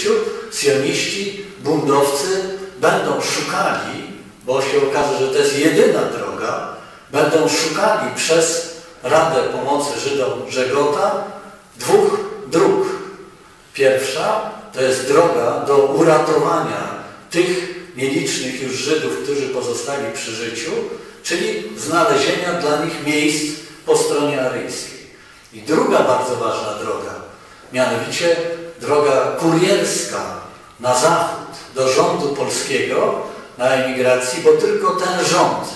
życiu, sioniści, buntowcy będą szukali, bo się okaże, że to jest jedyna droga, będą szukali przez Radę Pomocy Żydom Żegota dwóch dróg. Pierwsza to jest droga do uratowania tych nielicznych już Żydów, którzy pozostali przy życiu, czyli znalezienia dla nich miejsc po stronie aryjskiej. I druga bardzo ważna droga, mianowicie droga kurierska na zachód do rządu polskiego na emigracji, bo tylko ten rząd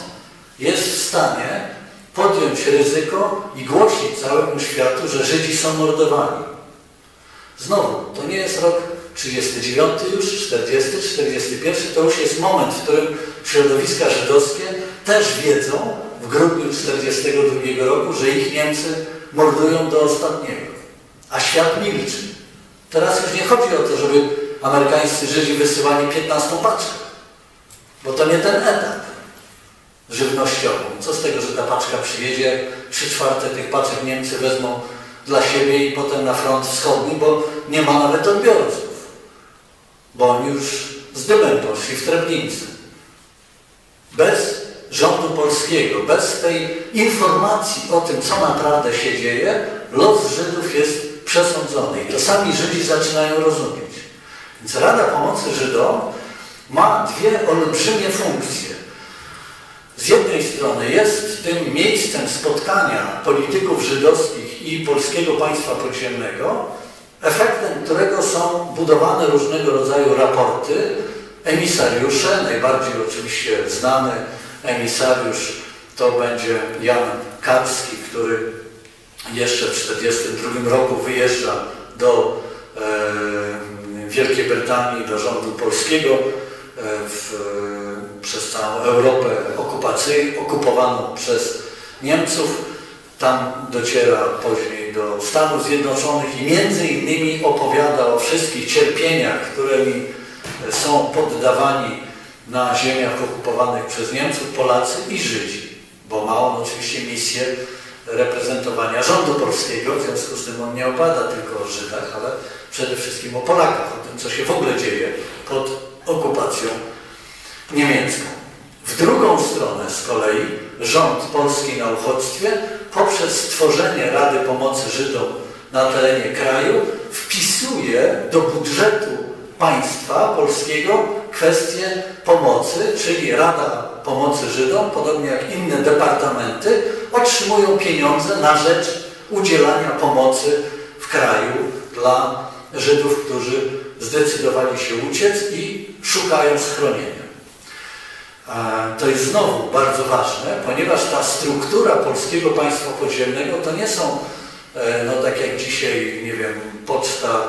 jest w stanie podjąć ryzyko i głosić całemu światu, że Żydzi są mordowani. Znowu, to nie jest rok 39 już, 40, 41, to już jest moment, w którym środowiska żydowskie też wiedzą w grudniu 42 roku, że ich Niemcy mordują do ostatniego. A świat milczy. Teraz już nie chodzi o to, żeby amerykańscy Żydzi wysyłali 15 paczkę, bo to nie ten etap żywnościową. Co z tego, że ta paczka przyjedzie, trzy czwarte tych paczek Niemcy wezmą dla siebie i potem na front wschodni, bo nie ma nawet odbiorców. Bo oni już z dymem poszli w Treblince. Bez rządu polskiego, bez tej informacji o tym, co naprawdę się dzieje, los Żydów jest przesądzony. I to sami Żydzi zaczynają rozumieć. Więc Rada Pomocy Żydom ma dwie olbrzymie funkcje. Z jednej strony jest tym miejscem spotkania polityków żydowskich i polskiego państwa podziemnego, efektem którego są budowane różnego rodzaju raporty, emisariusze, najbardziej oczywiście znany emisariusz to będzie Jan Karski, który jeszcze w 1942 roku wyjeżdża do e, Wielkiej Brytanii, do rządu polskiego e, w, przez całą Europę okupacyjną, okupowaną przez Niemców. Tam dociera później do Stanów Zjednoczonych i między innymi opowiada o wszystkich cierpieniach, którymi są poddawani na ziemiach okupowanych przez Niemców, Polacy i Żydzi, bo ma on oczywiście misję reprezentowania rządu polskiego, w związku z tym on nie opada tylko o Żydach, ale przede wszystkim o Polakach, o tym, co się w ogóle dzieje pod okupacją niemiecką. W drugą stronę z kolei rząd polski na uchodźstwie poprzez stworzenie Rady Pomocy Żydom na terenie kraju wpisuje do budżetu państwa polskiego kwestie pomocy, czyli Rada Pomocy Żydom, podobnie jak inne departamenty, otrzymują pieniądze na rzecz udzielania pomocy w kraju dla Żydów, którzy zdecydowali się uciec i szukają schronienia. To jest znowu bardzo ważne, ponieważ ta struktura polskiego państwa podziemnego to nie są, e, no tak jak dzisiaj, nie wiem, poczta,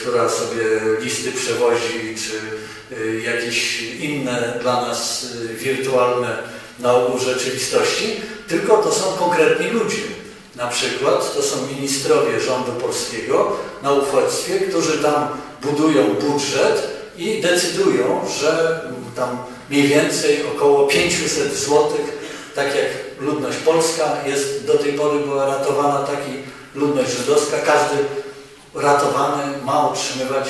która sobie listy przewozi, czy e, jakieś inne dla nas wirtualne na ogół rzeczywistości, tylko to są konkretni ludzie. Na przykład to są ministrowie rządu polskiego na uchodźstwie, którzy tam budują budżet i decydują, że tam mniej więcej około 500 zł, tak jak ludność polska jest do tej pory była ratowana, tak i ludność żydowska. Każdy ratowany ma otrzymywać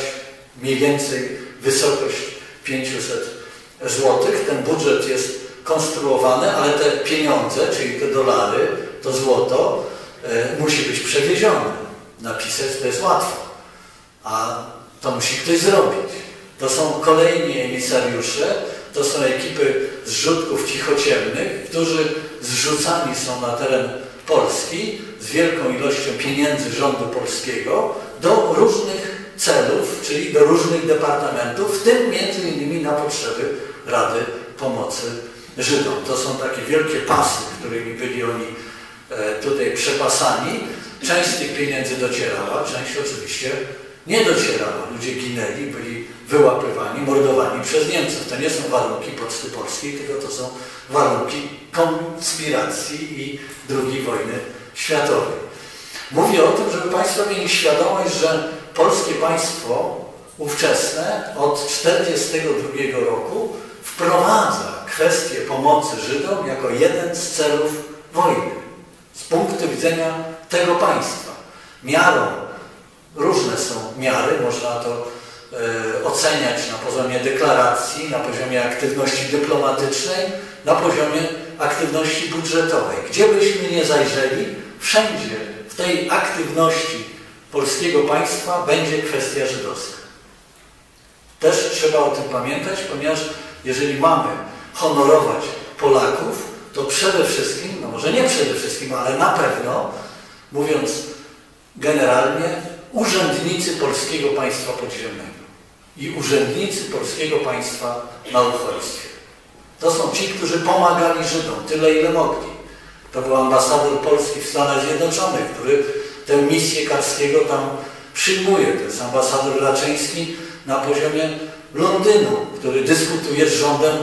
mniej więcej wysokość 500 zł. Ten budżet jest konstruowany, ale te pieniądze, czyli te dolary, to złoto e, musi być przewiezione. Napisać to jest łatwo, a to musi ktoś zrobić. To są kolejni emisariusze, to są ekipy zrzutków cichociemnych, którzy zrzucani są na teren Polski z wielką ilością pieniędzy rządu polskiego do różnych celów, czyli do różnych departamentów, w tym między innymi na potrzeby Rady Pomocy Żydom. To są takie wielkie pasy, którymi byli oni e, tutaj przepasani. Część z tych pieniędzy docierała, część oczywiście nie docierała. Ludzie ginęli, byli wyłapywani, mordowani przez Niemców. To nie są warunki poczty polskiej, tylko to są warunki konspiracji i II wojny światowej. Mówię o tym, żeby Państwo mieli świadomość, że polskie państwo ówczesne od 1942 roku wprowadza kwestię pomocy Żydom jako jeden z celów wojny. Z punktu widzenia tego państwa. Miarą, różne są miary, można to oceniać na poziomie deklaracji, na poziomie aktywności dyplomatycznej, na poziomie aktywności budżetowej. Gdzie byśmy nie zajrzeli, wszędzie w tej aktywności polskiego państwa będzie kwestia żydowska. Też trzeba o tym pamiętać, ponieważ jeżeli mamy honorować Polaków, to przede wszystkim, no może nie przede wszystkim, ale na pewno, mówiąc generalnie, urzędnicy polskiego państwa podziemnego i urzędnicy polskiego państwa na uchodźstwie. To są ci, którzy pomagali Żydom tyle, ile mogli. To był ambasador Polski w Stanach Zjednoczonych, który tę misję Karskiego tam przyjmuje. To jest ambasador Raczyński na poziomie Londynu, który dyskutuje z rządem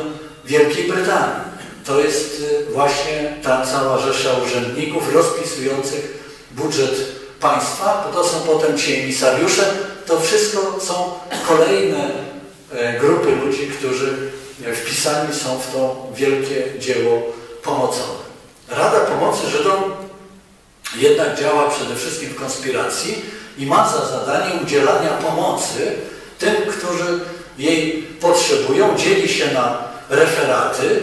Wielkiej Brytanii. To jest y, właśnie ta cała rzesza urzędników rozpisujących budżet państwa, to są potem ci emisariusze. To wszystko są kolejne e, grupy ludzi, którzy wpisani są w to wielkie dzieło pomocowe. Rada Pomocy Żydom jednak działa przede wszystkim w konspiracji i ma za zadanie udzielania pomocy tym, którzy jej potrzebują, dzieli się na referaty,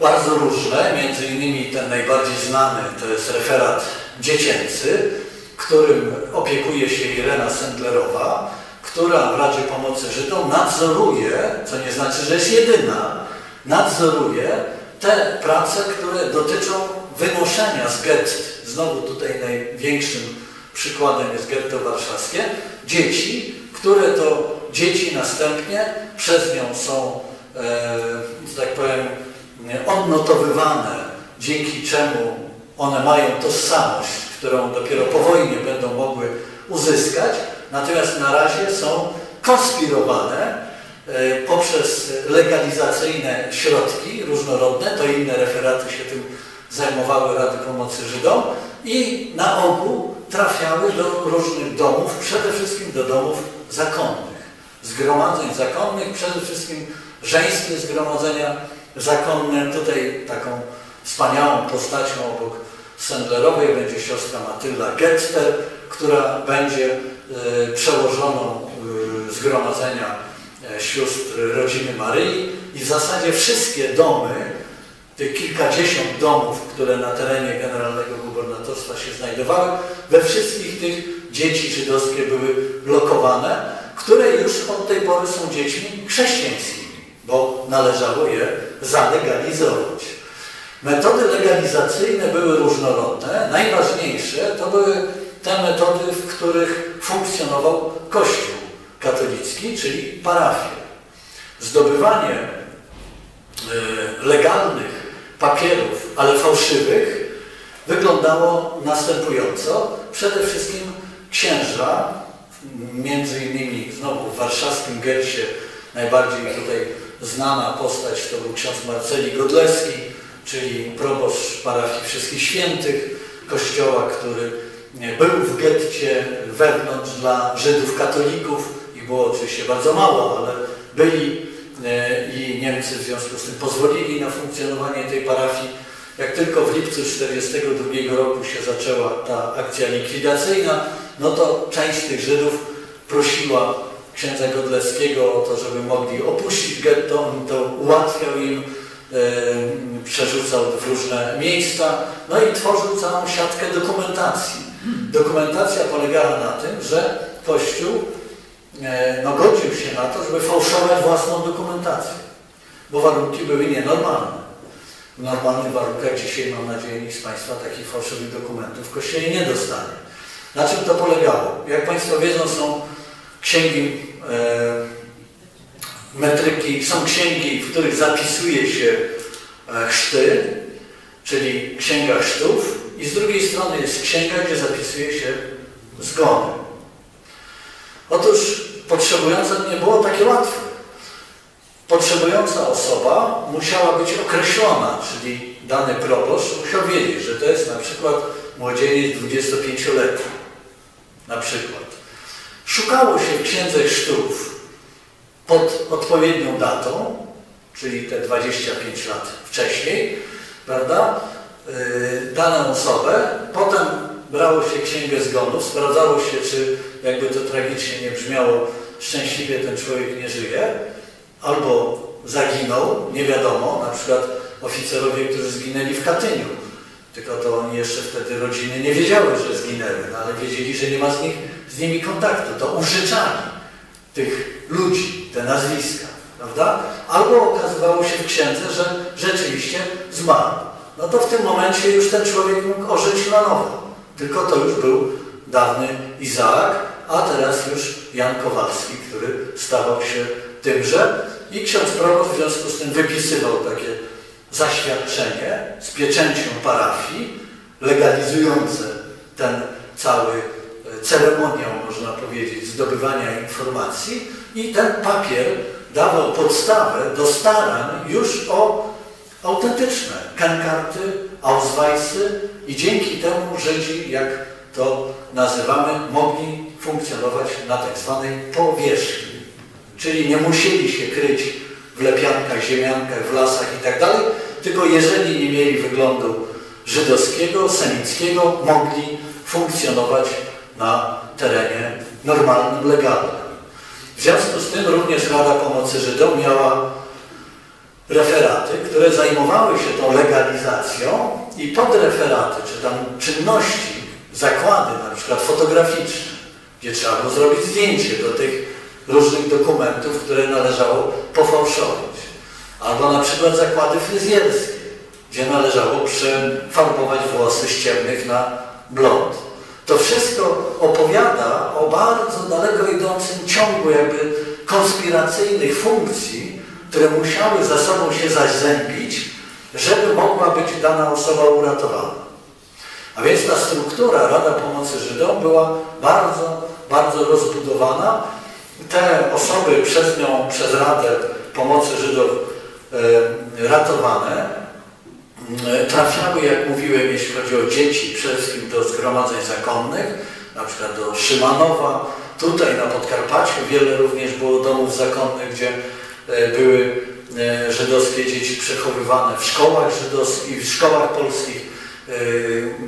bardzo różne, między innymi ten najbardziej znany to jest referat dziecięcy, którym opiekuje się Irena Sendlerowa, która w Radzie Pomocy Żydom nadzoruje, co nie znaczy, że jest jedyna, nadzoruje te prace, które dotyczą wynoszenia z gett, znowu tutaj największym przykładem jest getto warszawskie, dzieci, które to dzieci następnie przez nią są, e, że tak powiem, odnotowywane, dzięki czemu one mają tożsamość, którą dopiero po wojnie będą mogły uzyskać, natomiast na razie są konspirowane poprzez legalizacyjne środki różnorodne, to inne referaty się tym zajmowały Rady Pomocy Żydom i na ogół trafiały do różnych domów, przede wszystkim do domów zakonnych, zgromadzeń zakonnych, przede wszystkim żeńskie zgromadzenia zakonne. Tutaj taką wspaniałą postacią obok Sendlerowej będzie siostra Matylda Getter, która będzie y, przełożoną y, zgromadzenia sióstr rodziny Maryi i w zasadzie wszystkie domy, tych kilkadziesiąt domów, które na terenie generalnego gubernatorstwa się znajdowały, we wszystkich tych dzieci żydowskie były blokowane, które już od tej pory są dziećmi chrześcijańskimi, bo należało je zalegalizować. Metody legalizacyjne były różnorodne. Najważniejsze to były te metody, w których funkcjonował Kościół katolicki, czyli parafie. Zdobywanie e, legalnych papierów, ale fałszywych, wyglądało następująco. Przede wszystkim księża, między innymi znowu w warszawskim getcie najbardziej tutaj znana postać to był ksiądz Marceli Godlewski, czyli proboszcz parafii Wszystkich Świętych, kościoła, który był w getcie wewnątrz dla Żydów katolików. Było oczywiście bardzo mało, ale byli e, i Niemcy w związku z tym pozwolili na funkcjonowanie tej parafii. Jak tylko w lipcu 1942 roku się zaczęła ta akcja likwidacyjna, no to część tych Żydów prosiła księdza Godlewskiego o to, żeby mogli opuścić getto, on to ułatwiał im, e, przerzucał w różne miejsca, no i tworzył całą siatkę dokumentacji. Dokumentacja polegała na tym, że Kościół no, godził się na to, żeby fałszować własną dokumentację, bo warunki były nienormalne. W normalnych warunkach dzisiaj, mam nadzieję, nikt z Państwa takich fałszywych dokumentów w Kościele nie dostanie. Na czym to polegało? Jak Państwo wiedzą, są księgi e, metryki, są księgi, w których zapisuje się e, chrzty, czyli księga chrztów i z drugiej strony jest księga, gdzie zapisuje się zgony. Otóż potrzebująca nie było takie łatwe. Potrzebująca osoba musiała być określona, czyli dany proboszcz musiał wiedzieć, że to jest na przykład młodzieniec 25-letni. Na przykład. Szukało się księdze chrztów pod odpowiednią datą, czyli te 25 lat wcześniej, prawda, yy, daną osobę, potem brało się księgę zgonów, sprawdzało się, czy jakby to tragicznie nie brzmiało, szczęśliwie ten człowiek nie żyje, albo zaginął, nie wiadomo, na przykład oficerowie, którzy zginęli w Katyniu. Tylko to oni jeszcze wtedy rodziny nie wiedziały, że zginęły, no ale wiedzieli, że nie ma z, nich, z nimi kontaktu. To użyczali tych ludzi, te nazwiska, prawda? Albo okazywało się w księdze, że rzeczywiście zmarł. No to w tym momencie już ten człowiek mógł ożyć na nowo. Tylko to już był dawny Izaak, a teraz już Jan Kowalski, który stawał się tymże. I ksiądz proboszcz w związku z tym wypisywał takie zaświadczenie z pieczęcią parafii, legalizujące ten cały e, ceremoniał, można powiedzieć, zdobywania informacji i ten papier dawał podstawę do starań już o autentyczne kankarty, ausweisy i dzięki temu Żydzi, jak to nazywamy, mogli funkcjonować na tak zwanej powierzchni. Czyli nie musieli się kryć w lepiankach, ziemiankach, w lasach i tak tylko jeżeli nie mieli wyglądu żydowskiego, semickiego, mogli funkcjonować na terenie normalnym, legalnym. W związku z tym również Rada Pomocy Żydom miała referaty, które zajmowały się tą legalizacją i pod referaty, czy tam czynności, zakłady na przykład fotograficzne, gdzie trzeba było zrobić zdjęcie do tych różnych dokumentów, które należało pofałszować. Albo na przykład zakłady fryzjerskie, gdzie należało przefarbować włosy z ciemnych na blond. To wszystko opowiada o bardzo daleko idącym ciągu jakby konspiracyjnych funkcji, które musiały za sobą się zazębić, żeby mogła być dana osoba uratowana. A więc ta struktura Rada Pomocy Żydom była bardzo, bardzo rozbudowana. Te osoby przez nią, przez Radę Pomocy Żydom e, ratowane, e, trafiały, jak mówiłem, jeśli chodzi o dzieci, przede wszystkim do zgromadzeń zakonnych, na przykład do Szymanowa. Tutaj na Podkarpaciu wiele również było domów zakonnych, gdzie e, były żydowskie dzieci przechowywane w szkołach żydowskich, w szkołach polskich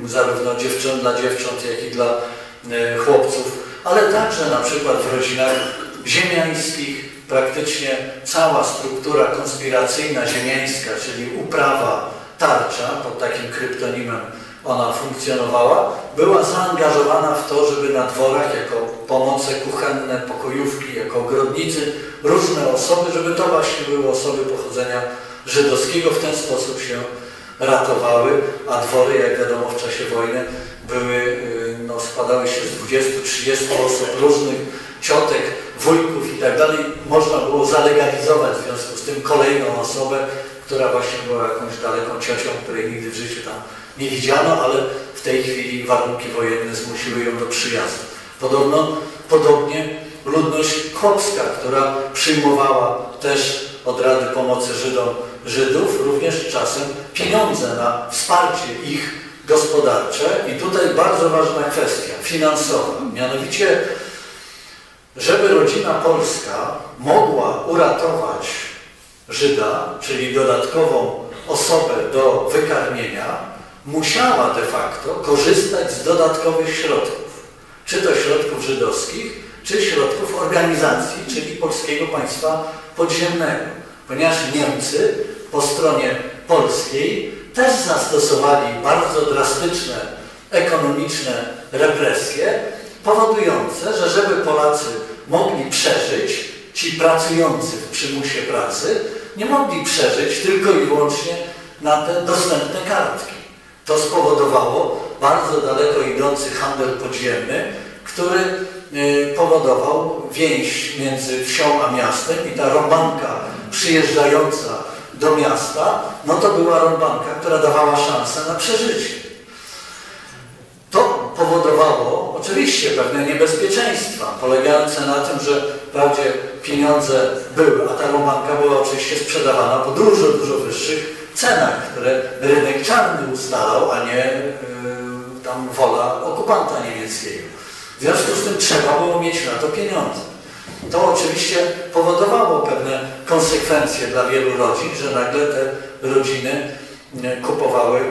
zarówno dziewcząt, dla dziewcząt, jak i dla y, chłopców, ale także na przykład w rodzinach ziemiańskich praktycznie cała struktura konspiracyjna ziemiańska, czyli uprawa tarcza, pod takim kryptonimem ona funkcjonowała, była zaangażowana w to, żeby na dworach jako pomoce kuchenne, pokojówki, jako ogrodnicy, różne osoby, żeby to właśnie były osoby pochodzenia żydowskiego, w ten sposób się ratowały, a dwory, jak wiadomo, w czasie wojny były, y, no, składały się z 20-30 osób, różnych ciotek, wujków i tak dalej. Można było zalegalizować w związku z tym kolejną osobę, która właśnie była jakąś daleką ciocią, której nigdy w życiu tam nie widziano, ale w tej chwili warunki wojenne zmusiły ją do przyjazdu. Podobno, podobnie ludność chłopska, która przyjmowała też od Rady Pomocy Żydom Żydów, również czasem pieniądze na wsparcie ich gospodarcze. I tutaj bardzo ważna kwestia finansowa. Mianowicie, żeby rodzina polska mogła uratować Żyda, czyli dodatkową osobę do wykarmienia, musiała de facto korzystać z dodatkowych środków. Czy to środków żydowskich, czy środków organizacji, czyli Polskiego Państwa Podziemnego. Ponieważ Niemcy po stronie polskiej też zastosowali bardzo drastyczne ekonomiczne represje, powodujące, że żeby Polacy mogli przeżyć, ci pracujący w przymusie pracy, nie mogli przeżyć tylko i wyłącznie na te dostępne kartki. To spowodowało bardzo daleko idący handel podziemny, który y, powodował więź między wsią a miastem i ta romanka przyjeżdżająca do miasta, no to była rąbanka, która dawała szansę na przeżycie. To powodowało oczywiście pewne niebezpieczeństwa, polegające na tym, że wprawdzie pieniądze były, a ta rąbanka była oczywiście sprzedawana po dużo, dużo wyższych cenach, które rynek czarny ustalał, a nie yy, tam wola okupanta niemieckiego. W związku z tym trzeba było mieć na to pieniądze. To oczywiście powodowało pewne konsekwencje dla wielu rodzin, że nagle te rodziny kupowały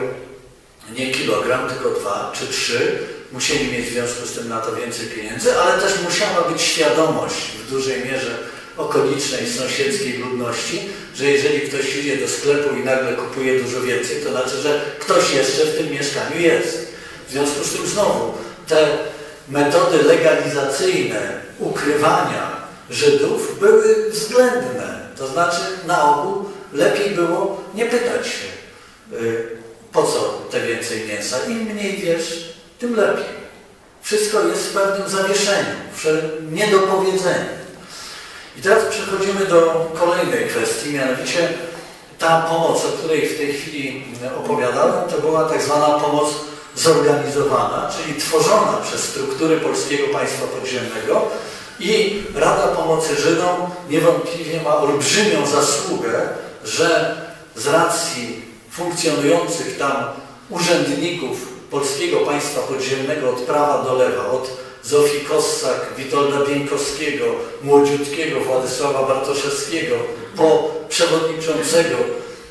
nie kilogram, tylko dwa czy trzy musieli mieć w związku z tym na to więcej pieniędzy, ale też musiała być świadomość w dużej mierze okolicznej, sąsiedzkiej ludności, że jeżeli ktoś idzie do sklepu i nagle kupuje dużo więcej, to znaczy, że ktoś jeszcze w tym mieszkaniu jest. W związku z tym znowu te metody legalizacyjne ukrywania Żydów były względne. To znaczy na ogół lepiej było nie pytać się, y, po co te więcej mięsa. Im mniej wiesz, tym lepiej. Wszystko jest w pewnym zawieszeniu, w niedopowiedzeniu. I teraz przechodzimy do kolejnej kwestii, mianowicie ta pomoc, o której w tej chwili opowiadałem, to była tak zwana pomoc zorganizowana, czyli tworzona przez struktury Polskiego Państwa Podziemnego i Rada Pomocy Żydom niewątpliwie ma olbrzymią zasługę, że z racji funkcjonujących tam urzędników Polskiego Państwa Podziemnego od prawa do lewa, od Zofii Kossak, Witolda Bieńkowskiego, młodziutkiego Władysława Bartoszewskiego, po przewodniczącego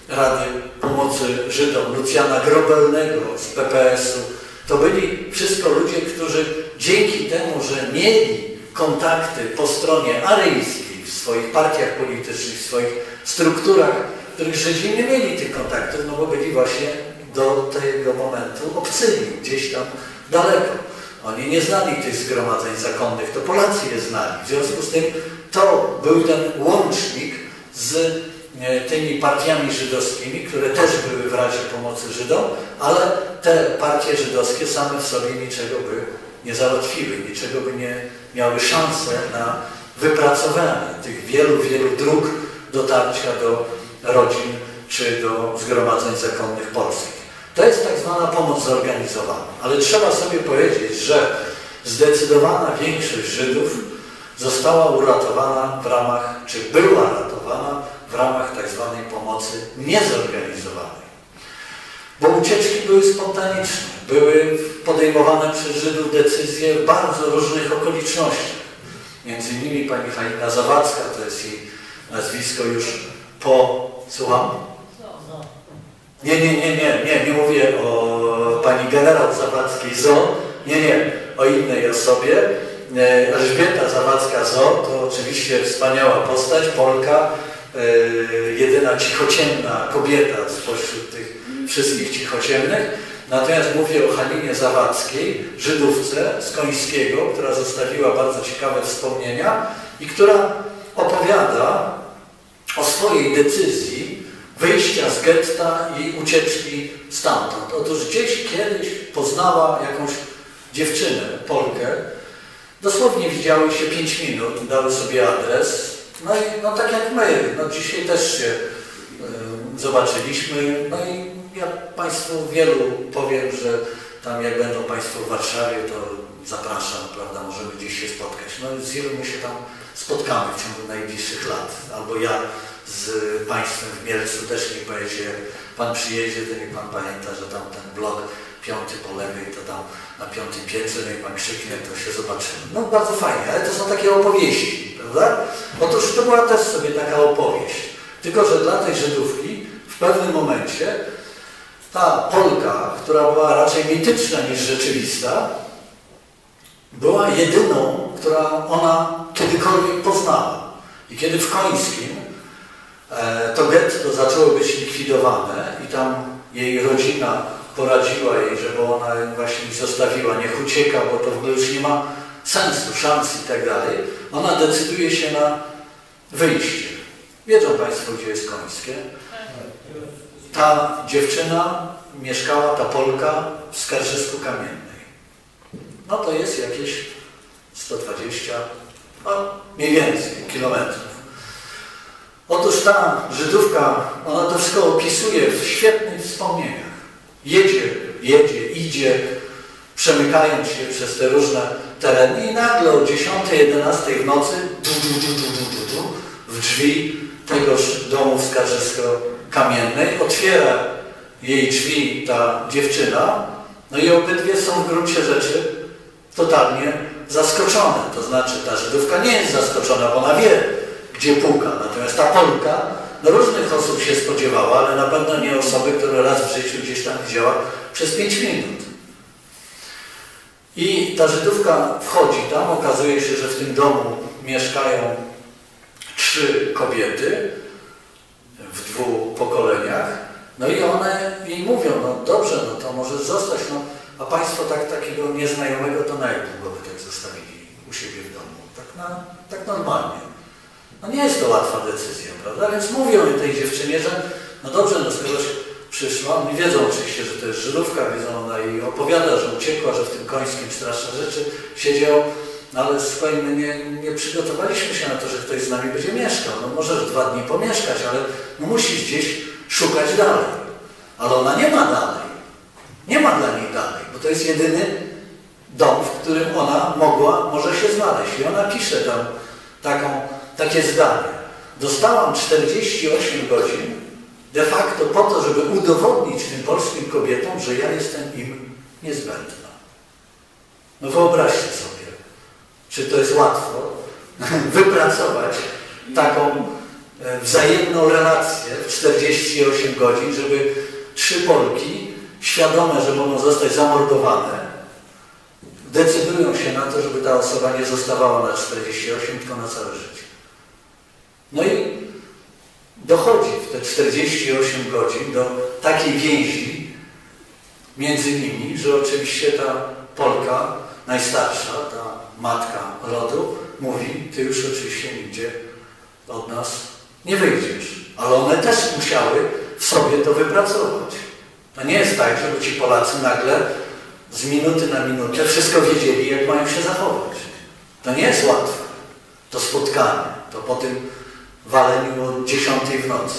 Rady Pomocy Żydom, Lucjana Grobelnego z PPS-u. To byli wszystko ludzie, którzy dzięki temu, że mieli kontakty po stronie aryjskiej w swoich partiach politycznych, w swoich strukturach, których Żydzi nie mieli tych kontaktów, no bo byli właśnie do tego momentu obcymi, gdzieś tam daleko. Oni nie znali tych zgromadzeń zakonnych, to Polacy je znali. W związku z tym to był ten łącznik z e, tymi partiami żydowskimi, które też były w Radzie Pomocy Żydom, ale te partie żydowskie same w sobie niczego by nie załatwiły, niczego by nie miały szansę na wypracowanie tych wielu, wielu dróg dotarcia do rodzin czy do zgromadzeń zakonnych polskich. To jest tak zwana pomoc zorganizowana. Ale trzeba sobie powiedzieć, że zdecydowana większość Żydów została uratowana w ramach, czy była ratowana w ramach tak zwanej pomocy niezorganizowanej. Bo ucieczki były spontaniczne, były podejmowane przez Żydów decyzje w bardzo różnych okolicznościach. Między innymi pani Halina Zawadzka, to jest jej nazwisko już po, słucham? Nie, nie, nie, nie, nie, nie mówię o pani generał Zawadzkiej ZO, nie, nie, o innej osobie. E, Elżbieta Zawadzka-ZO to oczywiście wspaniała postać, Polka, e, jedyna cichociemna kobieta spośród tych wszystkich cichociemnych. Natomiast mówię o Halinie Zawadzkiej, Żydówce z Końskiego, która zostawiła bardzo ciekawe wspomnienia i która opowiada o swojej decyzji wyjścia z getta i ucieczki stamtąd. Otóż gdzieś kiedyś poznała jakąś dziewczynę, Polkę. Dosłownie widziały się 5 minut, dały sobie adres. No i no tak jak my, no dzisiaj też się y, zobaczyliśmy. No i ja Państwu wielu powiem, że tam jak będą Państwo w Warszawie, to zapraszam, prawda, możemy gdzieś się spotkać. No z wieloma się tam spotkamy w ciągu najbliższych lat. Albo ja z Państwem w Mielcu też nie pojedzie, Pan przyjedzie, to niech Pan pamięta, że tam ten blok piąty po lewej, to tam na piątym piętrze, i Pan krzyknie, to się zobaczymy. No bardzo fajnie, ale to są takie opowieści, prawda? Otóż to była też sobie taka opowieść. Tylko, że dla tej Żydówki w pewnym momencie ta Polka, która była raczej mityczna niż rzeczywista, była jedyną, która ona kiedykolwiek poznała. I kiedy w Końskim E, to getto zaczęło być likwidowane i tam jej rodzina poradziła jej, żeby ona właśnie zostawiła, niech ucieka, bo to w ogóle już nie ma sensu, szans i tak dalej. Ona decyduje się na wyjście. Wiedzą Państwo, gdzie jest Końskie? Ta dziewczyna mieszkała, ta Polka w Skarżysku Kamiennej. No to jest jakieś 120, no mniej więcej kilometrów. Otóż ta Żydówka, ona to wszystko opisuje w świetnych wspomnieniach. Jedzie, jedzie, idzie, przemykając się przez te różne tereny i nagle o 10-11 w nocy du, du, du, du, du, du, w drzwi tegoż domu w Skarżysko-Kamiennej otwiera jej drzwi ta dziewczyna, no i obydwie są w gruncie rzeczy totalnie zaskoczone. To znaczy ta Żydówka nie jest zaskoczona, bo ona wie, gdzie puka. Natomiast ta Polka, no różnych osób się spodziewała, ale na pewno nie osoby, które raz w życiu gdzieś tam widziała przez pięć minut. I ta Żydówka wchodzi tam, okazuje się, że w tym domu mieszkają trzy kobiety w dwóch pokoleniach. No i one jej mówią, no dobrze, no to może zostać, no a Państwo tak takiego nieznajomego to na jak długo by tak zostawili u siebie w domu? Tak, na, tak normalnie. No nie jest to łatwa decyzja, prawda? Więc mówią tej dziewczynie, że no dobrze, no skoro przyszła, oni wiedzą oczywiście, że to jest Żydówka, wiedzą, ona jej opowiada, że uciekła, że w tym końskim straszne rzeczy siedział, no ale słuchaj, my nie, nie przygotowaliśmy się na to, że ktoś z nami będzie mieszkał. No możesz dwa dni pomieszkać, ale no musisz gdzieś szukać dalej. Ale ona nie ma dalej. Nie ma dla niej dalej, bo to jest jedyny dom, w którym ona mogła, może się znaleźć. I ona pisze tam taką, takie zdanie. Dostałam 48 godzin de facto po to, żeby udowodnić tym polskim kobietom, że ja jestem im niezbędna. No wyobraźcie sobie, czy to jest łatwo wypracować taką e, wzajemną relację w 48 godzin, żeby trzy Polki, świadome, że mogą zostać zamordowane, decydują się na to, żeby ta osoba nie zostawała na 48, tylko na całe życie. No i dochodzi w te 48 godzin do takiej więzi między nimi, że oczywiście ta Polka, najstarsza, ta matka rodu, mówi, ty już oczywiście nigdzie od nas nie wyjdziesz. Ale one też musiały w sobie to wypracować. To nie jest tak, żeby ci Polacy nagle z minuty na minutę wszystko wiedzieli, jak mają się zachować. To nie jest łatwe. To spotkanie, to po tym waleniu o 10 w nocy.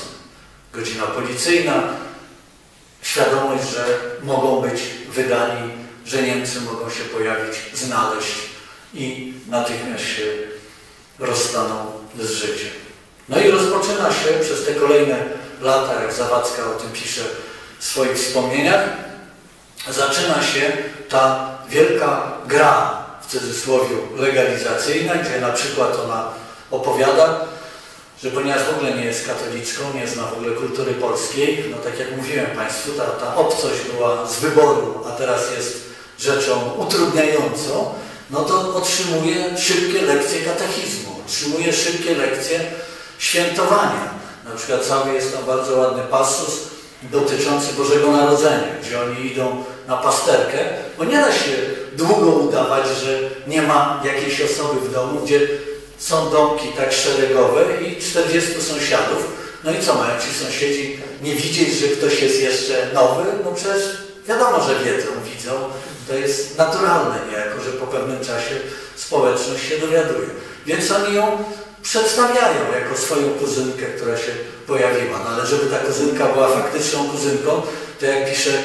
Godzina policyjna, świadomość, że mogą być wydani, że Niemcy mogą się pojawić, znaleźć i natychmiast się rozstaną z życiem. No i rozpoczyna się przez te kolejne lata, jak Zawadzka o tym pisze w swoich wspomnieniach, zaczyna się ta wielka gra w cudzysłowie legalizacyjna, gdzie na przykład ona opowiada, że ponieważ w ogóle nie jest katolicką, nie zna w ogóle kultury polskiej, no tak jak mówiłem Państwu, ta, ta obcość była z wyboru, a teraz jest rzeczą utrudniającą, no to otrzymuje szybkie lekcje katechizmu, otrzymuje szybkie lekcje świętowania. Na przykład cały jest tam bardzo ładny pasus dotyczący Bożego Narodzenia, gdzie oni idą na pasterkę, bo nie da się długo udawać, że nie ma jakiejś osoby w domu, gdzie są domki tak szeregowe i 40 sąsiadów. No i co mają ci sąsiedzi nie widzieć, że ktoś jest jeszcze nowy? No przecież wiadomo, że wiedzą, widzą. To jest naturalne niejako, że po pewnym czasie społeczność się dowiaduje. Więc oni ją przedstawiają jako swoją kuzynkę, która się pojawiła. No ale żeby ta kuzynka była faktyczną kuzynką, to jak pisze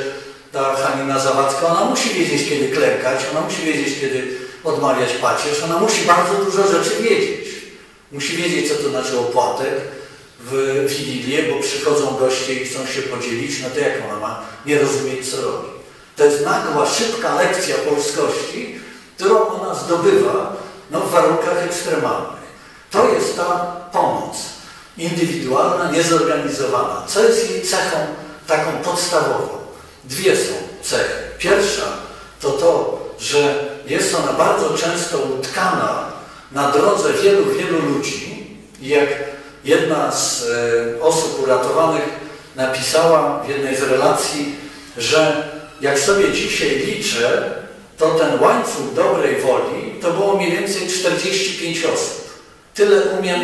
ta Hanina Zawadzka, ona musi wiedzieć, kiedy klękać, ona musi wiedzieć, kiedy odmawiać pacierz, ona musi bardzo dużo rzeczy wiedzieć. Musi wiedzieć, co to znaczy opłatek w Wigilię, bo przychodzą goście i chcą się podzielić, no to jak ona ma nie rozumieć, co robi. To jest nagła, szybka lekcja polskości, którą ona zdobywa no, w warunkach ekstremalnych. To jest ta pomoc indywidualna, niezorganizowana. Co jest jej cechą taką podstawową? Dwie są cechy. Pierwsza to to, że jest ona bardzo często utkana na drodze wielu, wielu ludzi. I jak jedna z e, osób uratowanych napisała w jednej z relacji, że jak sobie dzisiaj liczę, to ten łańcuch dobrej woli to było mniej więcej 45 osób. Tyle umiem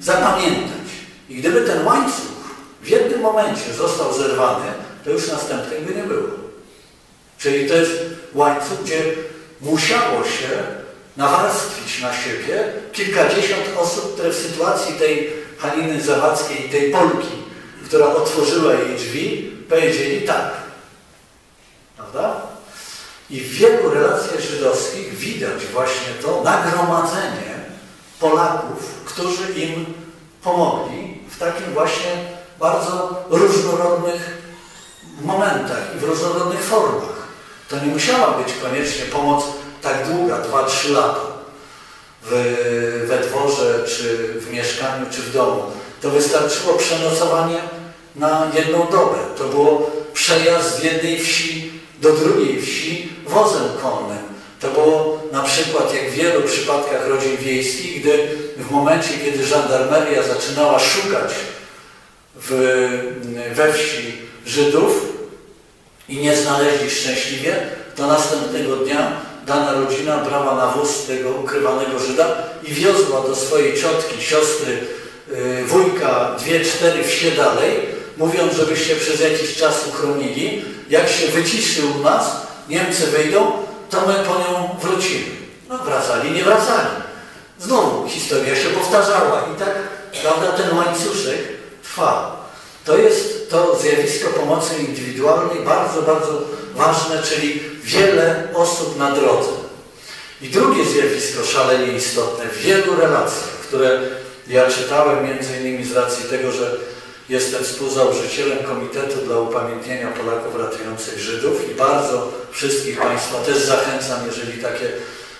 zapamiętać. I gdyby ten łańcuch w jednym momencie został zerwany, to już następnej by nie było. Czyli to jest łańcuch, gdzie musiało się nawarstwić na siebie kilkadziesiąt osób, które w sytuacji tej Haliny Zawadzkiej, tej Polki, która otworzyła jej drzwi, powiedzieli tak. Prawda? I w wielu relacjach żydowskich widać właśnie to nagromadzenie Polaków, którzy im pomogli w takim właśnie bardzo różnorodnych momentach i w różnorodnych formach. To nie musiała być koniecznie pomoc tak długa, 2-3 lata w, we dworze, czy w mieszkaniu, czy w domu. To wystarczyło przenocowanie na jedną dobę. To było przejazd z jednej wsi do drugiej wsi wozem konnym. To było na przykład, jak w wielu przypadkach rodzin wiejskich, gdy w momencie, kiedy żandarmeria zaczynała szukać w, we wsi Żydów i nie znaleźli szczęśliwie, to następnego dnia dana rodzina brała na wóz tego ukrywanego Żyda i wiozła do swojej ciotki, siostry, yy, wujka, dwie, cztery wsie dalej, mówiąc, żeby się przez jakiś czas uchronili. Jak się wyciszy u nas, Niemcy wyjdą, to my po nią wrócimy. No wracali, nie wracali. Znowu historia się powtarzała i tak, prawda, ten łańcuszek trwa. To jest to zjawisko pomocy indywidualnej bardzo, bardzo ważne, czyli wiele osób na drodze. I drugie zjawisko szalenie istotne w wielu relacjach, które ja czytałem między innymi z racji tego, że jestem współzałożycielem Komitetu dla Upamiętnienia Polaków Ratujących Żydów i bardzo wszystkich Państwa też zachęcam, jeżeli takie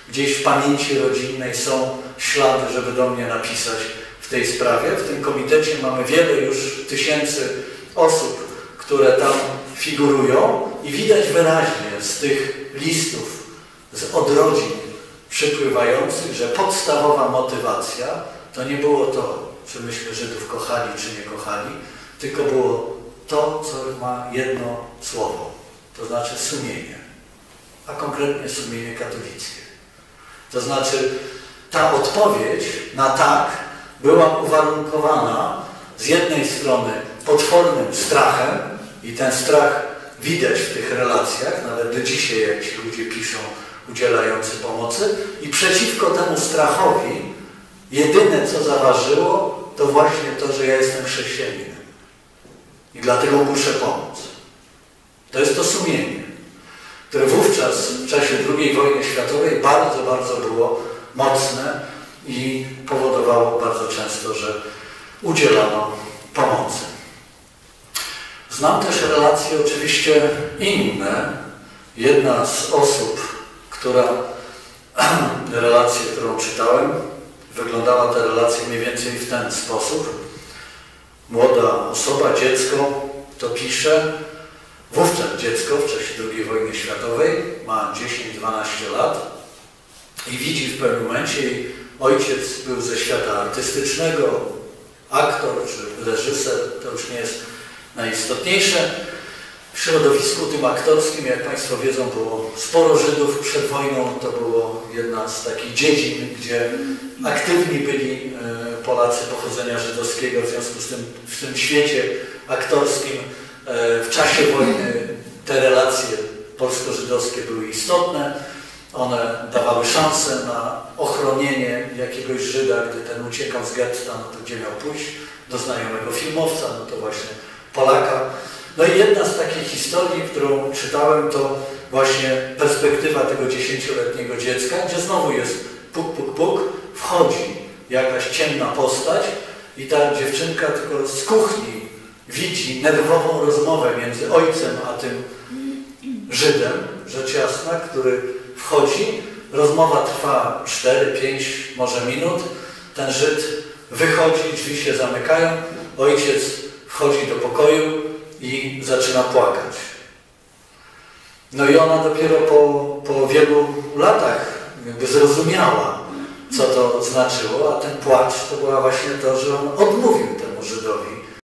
gdzieś w pamięci rodzinnej są ślady, żeby do mnie napisać w tej sprawie. W tym komitecie mamy wiele już tysięcy osób, które tam figurują i widać wyraźnie z tych listów, z odrodzin przypływających, że podstawowa motywacja to nie było to, czy myśmy Żydów kochali, czy nie kochali, tylko było to, co ma jedno słowo, to znaczy sumienie, a konkretnie sumienie katolickie. To znaczy ta odpowiedź na tak była uwarunkowana z jednej strony potwornym strachem i ten strach widać w tych relacjach, nawet do dzisiaj jak ci ludzie piszą udzielający pomocy i przeciwko temu strachowi jedyne co zaważyło to właśnie to, że ja jestem chrześcijaninem i dlatego muszę pomóc. To jest to sumienie, które wówczas w czasie II wojny światowej bardzo, bardzo było mocne i powodowało bardzo często, że udzielano pomocy. Znam też relacje oczywiście inne. Jedna z osób, która relację, którą czytałem, wyglądała ta relacja mniej więcej w ten sposób. Młoda osoba, dziecko, to pisze, wówczas dziecko w czasie II wojny światowej, ma 10-12 lat i widzi w pewnym momencie, ojciec był ze świata artystycznego, aktor czy reżyser, to już nie jest najistotniejsze. W środowisku tym aktorskim, jak Państwo wiedzą, było sporo Żydów przed wojną. To było jedna z takich dziedzin, gdzie aktywni byli e, Polacy pochodzenia żydowskiego. W związku z tym w tym świecie aktorskim e, w czasie wojny te relacje polsko-żydowskie były istotne. One dawały szansę na ochronienie jakiegoś Żyda, gdy ten uciekał z getta, no to gdzie miał pójść? Do znajomego filmowca, no to właśnie Polaka. No i jedna z takich historii, którą czytałem, to właśnie perspektywa tego dziesięcioletniego dziecka, gdzie znowu jest puk, puk, puk, wchodzi jakaś ciemna postać i ta dziewczynka tylko z kuchni widzi nerwową rozmowę między ojcem a tym Żydem, rzecz jasna, który wchodzi. Rozmowa trwa 4-5 może minut. Ten Żyd wychodzi, drzwi się zamykają, ojciec wchodzi do pokoju i zaczyna płakać. No i ona dopiero po, po wielu latach jakby zrozumiała, co to znaczyło, a ten płacz to była właśnie to, że on odmówił temu Żydowi